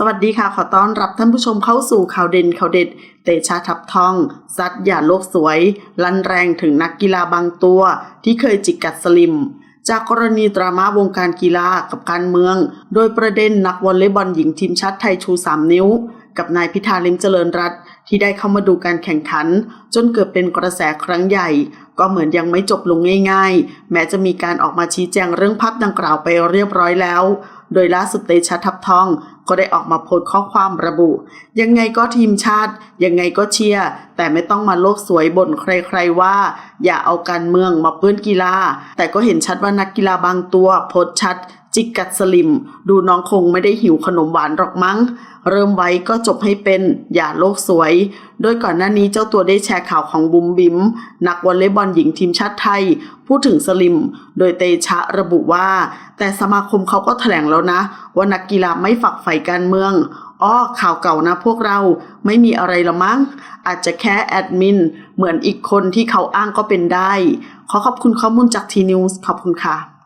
สวัสดีค่ะ ขอต้อนรับท่านผู้ชมเข้าสู่ข่าวเด่นข่าวเด็ด เตชะทับทอง ซัดอย่าโลกสวย ลั่นแรงถึงนักกีฬาบางตัว ที่เคยจิกกัดสลิม จากกรณีดราม่าวงการกีฬากับการเมือง โดยประเด็นนักวอลเลย์บอลหญิงทีมชาติไทยชู 3 นิ้ว กับนายพิธาลิมเจริญรัตที่ได้เข้ามาดูการแข่งขัน จนเกิดเป็นกระแสครั้งใหญ่ ก็เหมือนยังไม่จบลงง่ายๆ แม้จะมีการออกมาชี้แจงเรื่องภาพดังกล่าวไปเรียบร้อยแล้ว โดยล่าสุดเตชะทับทอง ก็ได้ออกมาโพสต์ข้อความระบุ ยังไงก็ทีมชาติ ยังไงก็เชียร์แต่ไม่ต้องมาโลกสวยบ่นใครๆว่า อย่าเอาการเมืองมาเปื้อนกีฬา แต่ก็เห็นชัดว่านักกีฬาบางตัวโพสต์ชัด จิกกัดสลิม ดูน้องคงไม่ได้หิวขนมหวานหรอกมั้ง เริ่มไว้ก็จบให้เป็นอย่าโลกสวย โดยก่อนหน้านี้เจ้าตัวได้แชร์ข่าวของบุมบิม นักวอลเลย์บอลหญิงทีมชาติไทย พูดถึงสลิม โดยเตชะระบุว่า แต่สมาคมเขาก็แถลงแล้วนะ ว่านักกีฬาไม่ฝักใฝ่การเมืองอ้อข่าวเก่านะพวกเราไม่มีอะไรละมั้ง อาจจะแค่แอดมิน เหมือนอีกคนที่เขาอ้างก็เป็นได้ ขอขอบคุณข้อมูลจากทีนิวส์ขอบคุณค่ะ